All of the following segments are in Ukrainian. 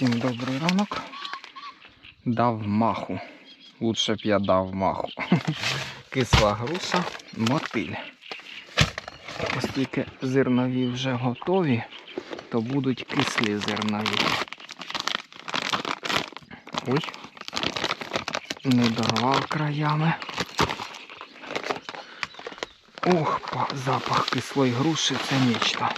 Всім добрий ранок. Дав маху. Лучше б я дав маху. Кисла груша, мотиль. Оскільки зернові вже готові, то будуть кислі зернові. Ой, не дорвав краями. Ох, запах кислої груші це нічто.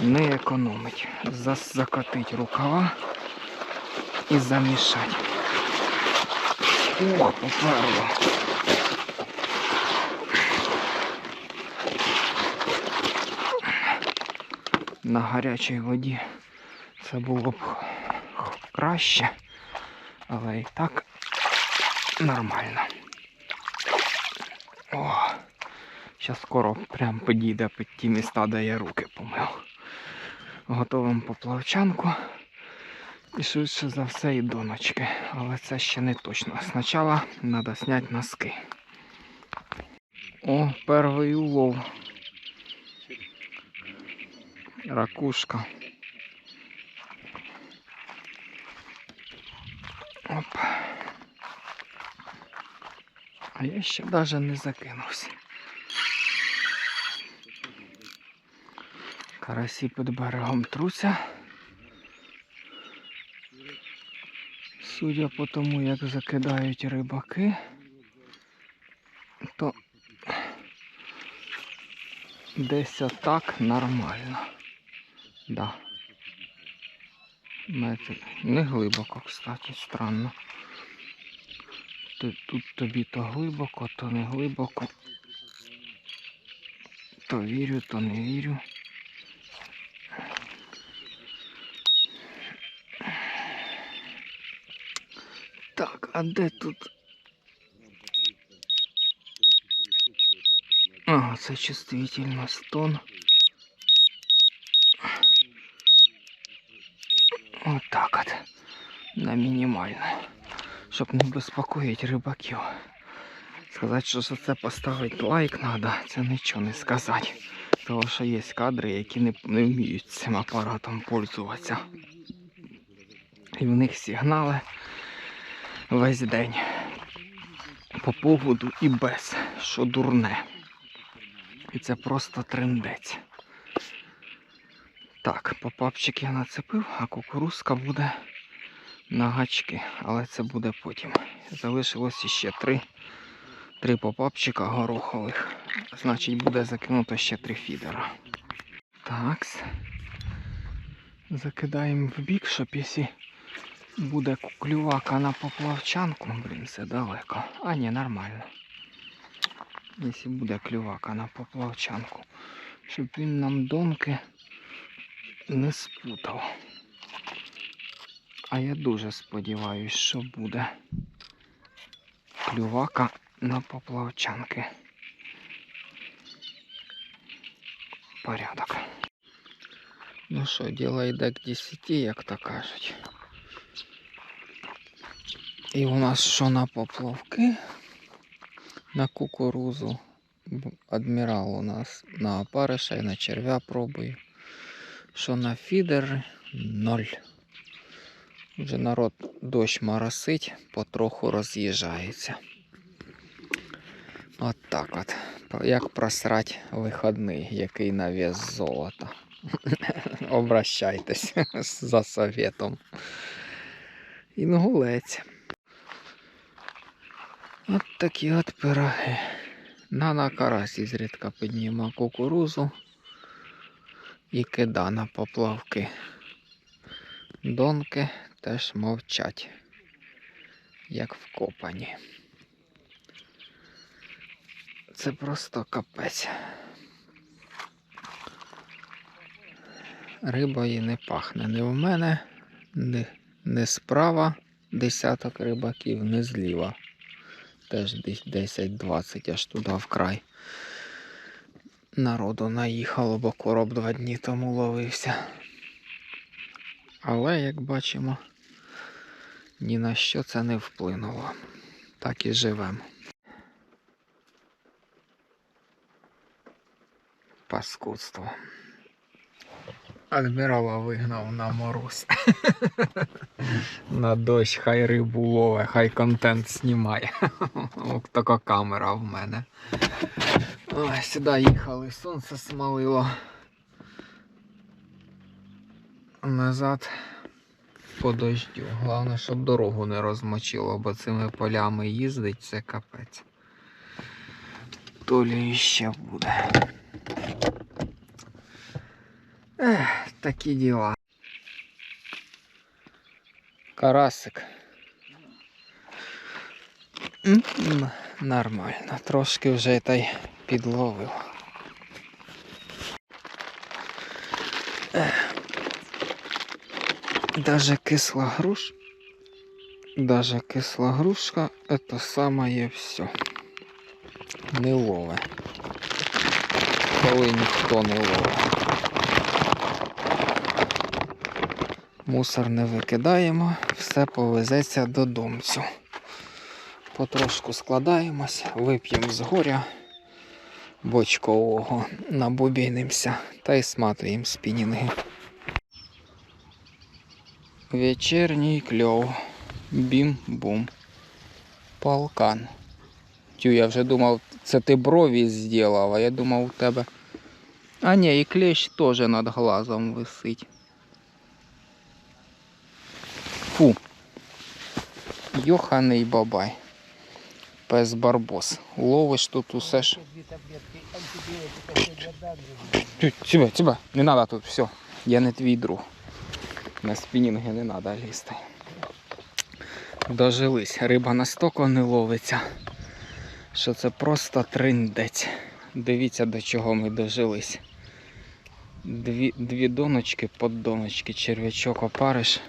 Не економить. Закатить рукава і замішать. Ох, поперло. На гарячій воді це було б краще, але і так нормально. О, зараз скоро прям підійде під ті міста, де я руки помив. Готовим поплавчанку. І швидше за все і доночки. Але це ще не точно. Спочатку треба зняти носки. О, перший улов. Ракушка. Оп. А я ще навіть не закинувся. Карасі під берегом труся. Судя по тому, як закидають рибаки, то десь отак нормально. Да. Не глибоко, кстати, странно. Тут тобі то глибоко, то не глибоко. То вірю, то не вірю. Так, а де тут? Ага, це чувствительно стон. Отак от. На мінімально. Щоб не безпокоїти рибаків. Сказати, що за це поставити лайк треба, це нічого не сказати. Тому що є кадри, які не, не вміють цим апаратом пользуватися. І в них сигнали весь день. По поводу і без, що дурне. І це просто трендець. Так, попапчик я нацепив, а кукурузка буде на гачки, але це буде потім. Залишилось ще три, три попапчика горохових. Значить буде закинуто ще три фідера. Так. Закидаємо в бік, щоб якщо буде клювака на поплавчанку, блін, це далеко. А ні, нормально. Якщо буде клювака на поплавчанку, щоб він нам донки не спутав. А я дуже сподіваюсь, що буде клювака на поплавчанки. Порядок. Ну що, діло йде к 10, як то кажуть. І у нас що на поплавки, на кукурузу. Адмірал у нас на опариша і на черв'я пробує. Що на фідер ноль. Вже народ дощ моросить, потроху роз'їжджається. От так от. Як просрать виходний, який на золота. Обращайтесь за советом. Інгулець. От такі от пироги. Нана карась ізрідка підніма кукурузу і кида на поплавки. Донки теж мовчать, як вкопані. Це просто капець. Рибою не пахне ні в мене, ні, ні справа десяток рибаків, ні зліва. Теж десь 10-20 аж туди вкрай. Народу наїхало, бо короб два дні тому ловився. Але, як бачимо, ні на що це не вплинуло. Так і живемо. Паскудство. Адмірала вигнав на мороз. на дощ, хай рибу лове, хай контент знімає. Ось така камера в мене. Ой, сюди їхали, сонце смалило. Назад по дождю. Головне, щоб дорогу не розмочило, бо цими полями їздить це капець. То лі ще буде. Ех, такі діла. Карасик. М, м, Нормально, трошки вже та й підловив. Ех. Даже кисла груш. Даже кисла грушка это самое все. Не лове. Коли ніхто не лове. Мусор не викидаємо, все повезеться додомцю. Потрошку складаємось, вип'ємо з горя бочкового, набубінимося та й сматуємо спінінги. Вечірній кльов. Бім-бум. Полкан. Тю, я вже думав, це ти брові зробив, а я думав у тебе. А ні, і клещ теж над глазом висить. Фу. Йоханий бабай. Пес барбос. Ловиш тут усе ж. Тебе, тебе, не треба тут, все. Я не твій друг. На спінінги не треба лізти. Дожились. Риба настільки не ловиться, що це просто триндець. Дивіться, до чого ми дожились. Дві, дві доночки, поддоночки, черв'ячок опариш.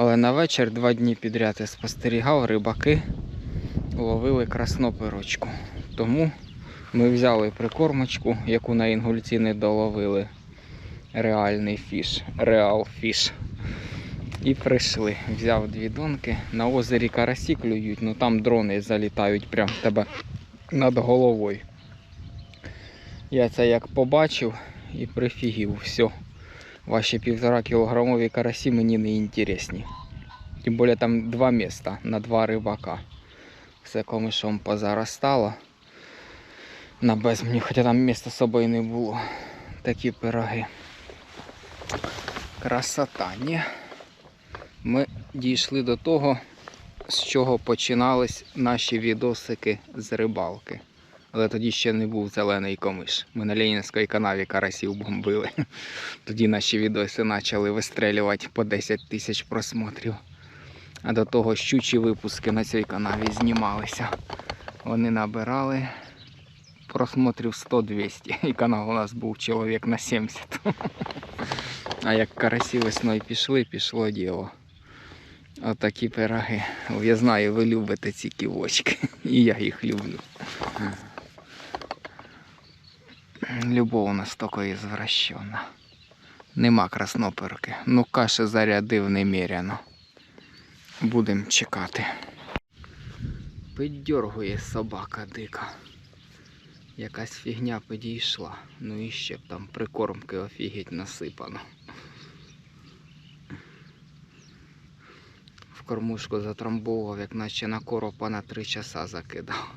Але на вечір два дні підряд я спостерігав, рибаки ловили красноперочку. Тому ми взяли прикормочку, яку на інгульці не доловили. Реальний фіш, реал фіш. І прийшли. Взяв дві донки. На озері карасі клюють, ну там дрони залітають прямо в тебе над головою. Я це як побачив і прифігів. Все. Ваші півтора кілограмові карасі мені не інтересні. Тим більше там два міста на два рибака. Все комишом позаростало на безмені, хоча там місця з собою не було. Такі пироги. Красота, ні. Ми дійшли до того, з чого починались наші відосики з рибалки. Але тоді ще не був зелений комиш. Ми на Ленінській канаві карасів бомбили. Тоді наші відоси почали вистрелювати по 10 тисяч просмотрів. А до того щучі випуски на цій канаві знімалися. Вони набирали просмотрів 100-200. І канал у нас був чоловік на 70. А як карасі весною пішли, пішло діло. Отакі пироги. Я знаю, ви любите ці ківочки. І я їх люблю. Любов у нас такої звращена. Нема красноперки. Ну каші зарядив неміряно. Будемо чекати. Піддергує собака дика. Якась фігня підійшла. Ну і ще б там прикормки офігеть насипано. В кормушку затрамбовував, як наче на коропа на три часа закидав.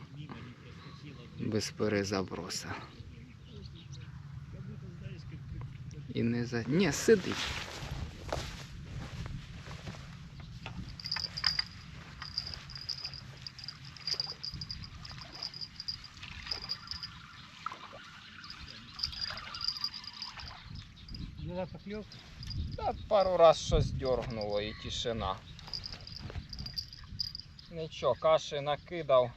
Без перезаброса. І не за. Ні, сидить. Була покльовка. Та пару раз щось дергнуло і тишина. Нічого, каші накидав.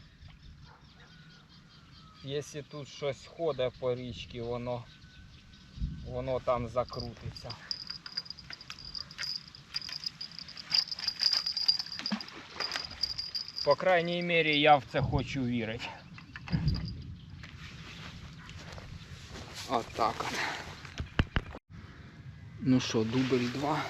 Якщо тут щось ходить по річці, воно, воно там закрутиться. По крайній мірі я в це хочу вірити. Отак от. Ну що, дубль 2.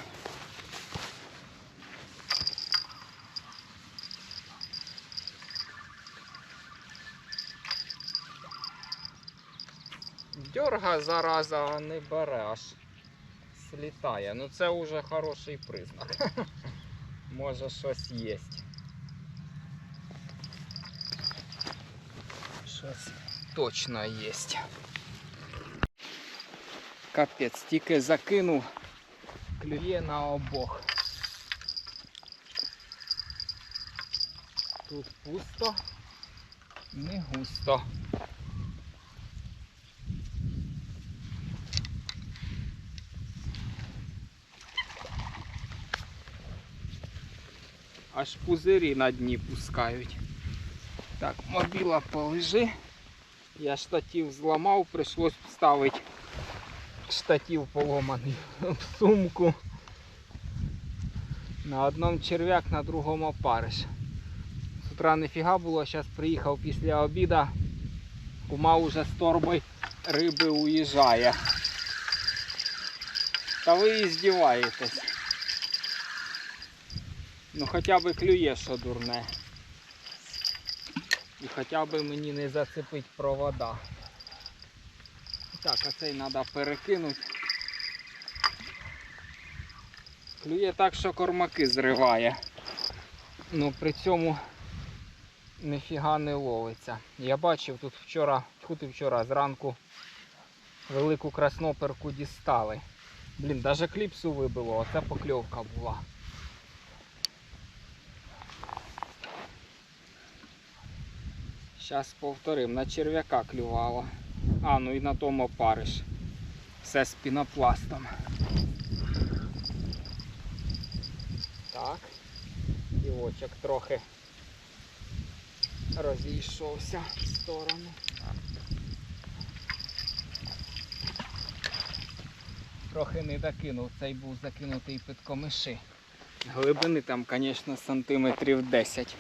Дьорга зараза, а не бере аж літає. Ну це вже хороший признак. Може щось є. Щось точно є. Капець, тільки закинув, клює на обох. Тут пусто, не густо. Аж пузирі на дні пускають. Так, мобіла полежи. Я штатив зламав, прийшлось вставити штатив поломаний в сумку. На одному черв'як, на другому опариш. З утра нефіга було, зараз приїхав після обіда. Кума вже з торбою риби уїжджає. Та ви і здіваєтесь. Ну хоча б клює, що дурне. І хоча б мені не зацепить провода. Так, а цей треба перекинути. Клює так, що кормаки зриває. Ну при цьому ніфіга не ловиться. Я бачив тут вчора, тут і вчора зранку велику красноперку дістали. Блін, навіть кліпсу вибило, оце покльовка була. Зараз повторим, на черв'яка клювало. А, ну і на тому опариш. Все з пінопластом. Так. Дівочок трохи розійшовся в сторону. Трохи не докинув, цей був закинутий під комиші. Глибини там, звісно, сантиметрів 10.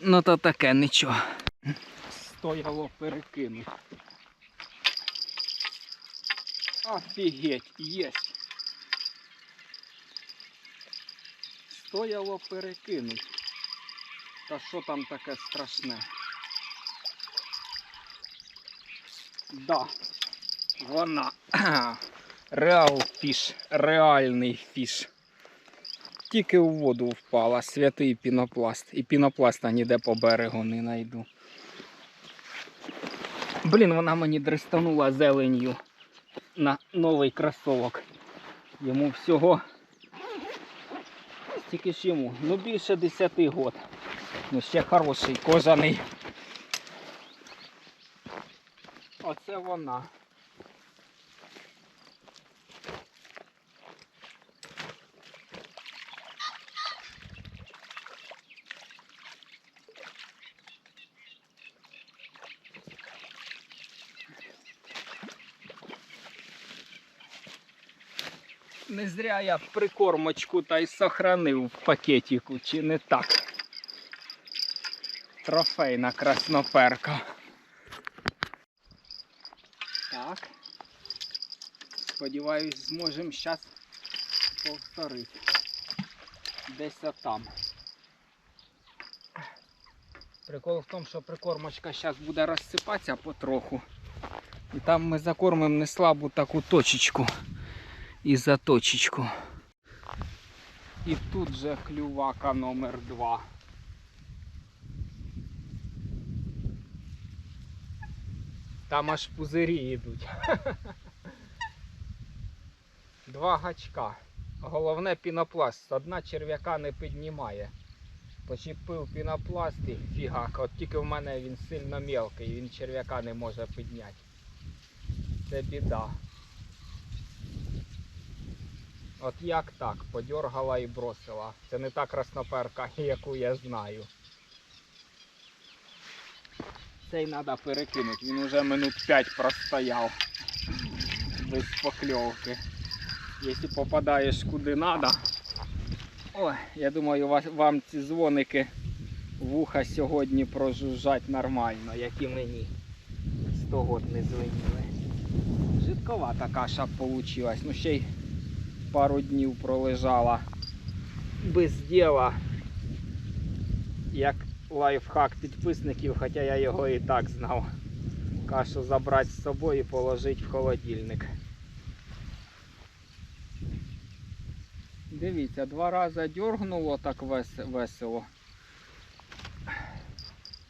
Ну то таке нічого. Стояло перекинути. Офігеть, єсть. Стояло перекинути. Та що там таке страшне? Да, вона. Реал фіш, реальний фіш. Тільки у воду впала, святий пінопласт. І пінопласта ніде по берегу не знайду. Блін, вона мені дристанула зеленью на новий кросовок. Йому всього стільки ж йому, ну більше 10 год. Ну ще хороший, кожаний. Оце вона. Не зря я прикормочку та й сохранив в пакетику, чи не так? Трофейна красноперка. Так. Сподіваюсь, зможемо зараз повторити. Десь там. Прикол в тому, що прикормочка зараз буде розсипатися потроху. І там ми закормимо не слабу таку точечку і заточечку. І тут же клювака номер 2 Там аж пузирі йдуть. Два гачка. Головне пінопласт. Одна черв'яка не піднімає. Почепив пінопласт і фігак. От тільки в мене він сильно мелкий, він черв'яка не може підняти. Це біда. От як так? Подьоргала і бросила. Це не та красноперка, яку я знаю. Цей треба перекинути. Він уже минут 5 простояв. Без покльовки. Якщо попадаєш куди треба. Ой, я думаю, вам ці дзвоники вуха сьогодні прожужжать нормально, як і мені. Сто год не звеніли. Жидковата каша вийшла. Ну ще й пару днів пролежала без діла. Як лайфхак підписників, хоча я його і так знав. Кашу забрати з собою і положити в холодильник. Дивіться, два рази дергнуло так вес- весело.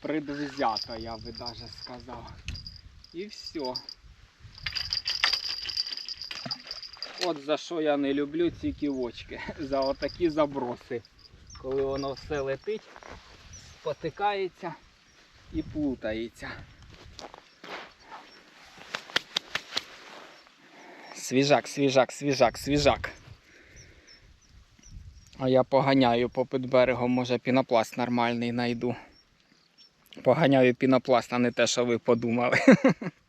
Предвзято, я би даже сказав. І все. От за що я не люблю ці ківочки. За отакі заброси. Коли воно все летить, спотикається і плутається. Свіжак, свіжак, свіжак, свіжак. А я поганяю попід берегом, може пінопласт нормальний знайду. Поганяю пінопласт, а не те, що ви подумали.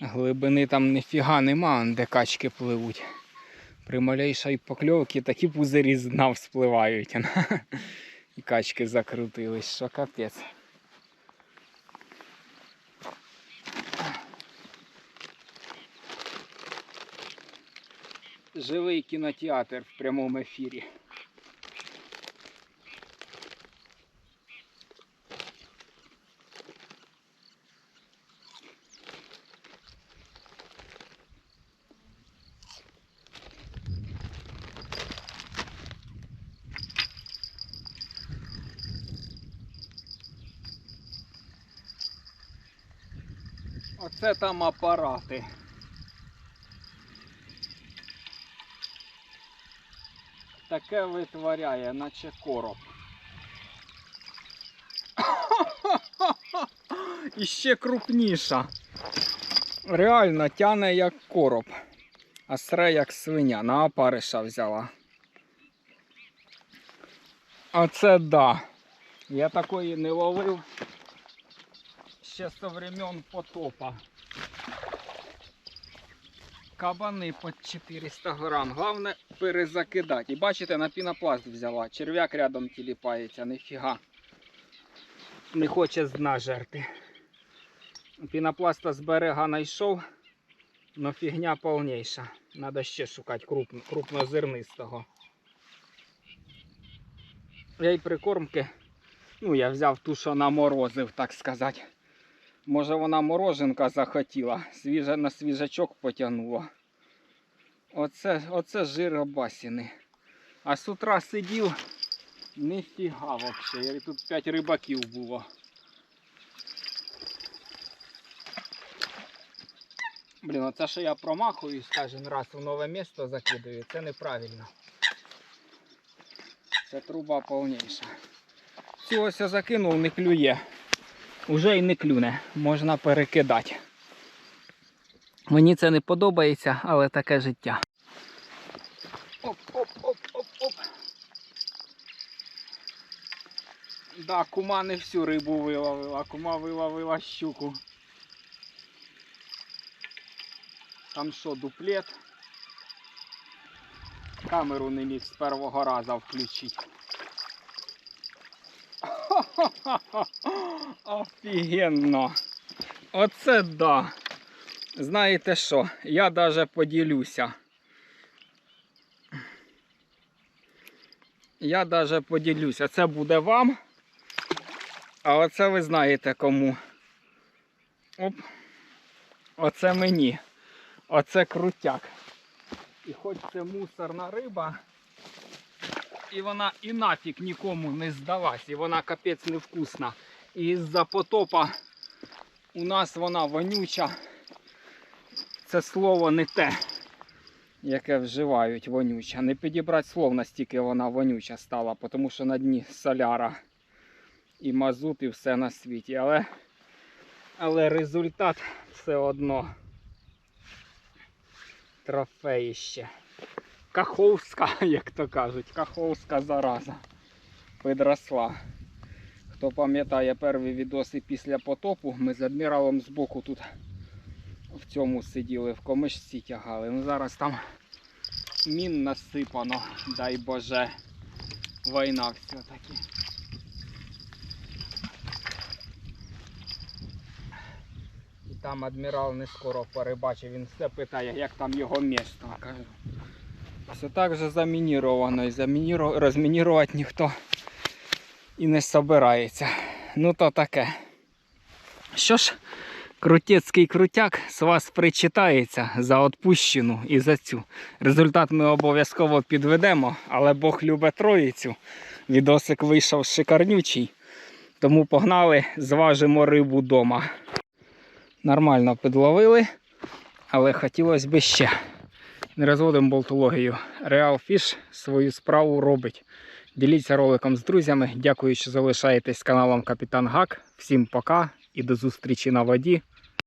Глибини там ніфіга нема, де качки пливуть. При малейшій покльовці такі пузирі з дна вспливають. І качки закрутились, що капець. Живий кінотеатр в прямому ефірі. Оце там апарати. Таке витворяє, наче короб. І ще крупніша. Реально тяне як короб. А сре як свиня. На опариша взяла. Оце да. Я такої не ловив ще со времен потопа. Кабани під 400 грам. Головне перезакидати. І бачите, на пінопласт взяла. Черв'як рядом тіліпається, ніфіга. Не хоче з дна жерти. Пінопласта з берега знайшов, но фігня повніша. Надо ще шукати крупно, крупнозернистого. Я й прикормки. Ну, я взяв ту, що наморозив, так сказати. Може вона мороженка захотіла, свіже, на свіжачок потягнула. Оце, оце жиробасіни. А з утра сидів, ніфіга взагалі. Тут 5 рибаків було. Блін, оце що я промахуюсь кожен раз в нове місто закидаю, це неправильно. Це труба повніша. Цю ось закинув, не клює. Уже й не клюне, можна перекидати. Мені це не подобається, але таке життя. Оп, оп, оп, оп, оп. Да, кума не всю рибу виловила, кума виловила щуку. Там що, дуплет? Камеру не міг з першого разу включити. Офігенно. Оце да. Знаєте що? Я даже поділюся. Я даже поділюся. Це буде вам. А оце ви знаєте кому. Оп. Оце мені. Оце крутяк. І хоч це мусорна риба, і вона і нафіг нікому не здалась, і вона капець невкусна. І з-за потопа у нас вона вонюча. Це слово не те, яке вживають вонюча. Не підібрати слов настільки вона вонюча стала, тому що на дні соляра і мазут, і все на світі. Але, але результат все одно трофеїще. Каховська, як то кажуть, каховська зараза підросла. Хто пам'ятає перші відоси після потопу, ми з адміралом збоку тут в цьому сиділи, в комишці тягали. Ну зараз там мін насипано, дай Боже, війна все-таки. Там адмірал не скоро перебачив, він все питає, як там його місто. Кажу. Все так же замініровано і замініро... розмінірувати ніхто і не собирається. Ну то таке. Що ж, Крутецький крутяк з вас причитається за отпущену і за цю. Результат ми обов'язково підведемо, але Бог любить троїцю. Відосик вийшов шикарнючий. Тому погнали, зважимо рибу вдома. Нормально підловили, але хотілося б ще. Не розводимо болтологію. Real Fish свою справу робить. Діліться роликом з друзями. Дякую, що залишаєтесь каналом Капітан Гак. Всім пока і до зустрічі на воді.